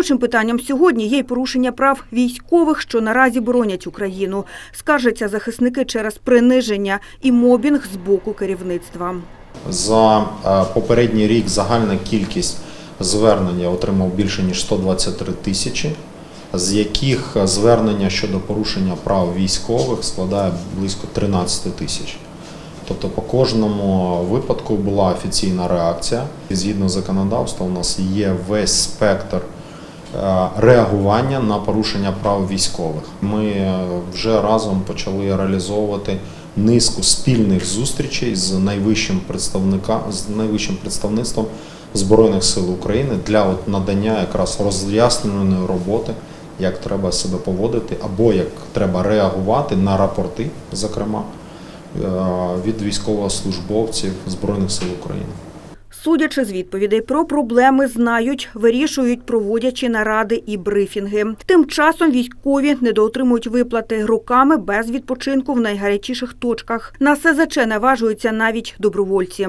Болючим питанням сьогодні є й порушення прав військових, що наразі боронять Україну. Скаржаться захисники через приниження і мобінг з боку керівництва. За е, попередній рік загальна кількість звернень я отримав більше ніж 123 тисячі, з яких звернення щодо порушення прав військових складає близько 13 тисяч. Тобто по кожному випадку була офіційна реакція. Згідно законодавства, у нас є весь спектр е, реагування на порушення прав військових. Ми е, вже разом почали реалізовувати низку спільних зустрічей з найвищим представника з найвищим представництвом Збройних сил України для от надання якраз роз'ясненої роботи, як треба себе поводити, або як треба реагувати на рапорти, зокрема е, від військовослужбовців Збройних сил України. Судячи з відповідей про проблеми, знають, вирішують, проводячи наради і брифінги. Тим часом військові недоотримують виплати роками без відпочинку в найгарячіших точках. На СЗЧ наважуються навіть добровольці.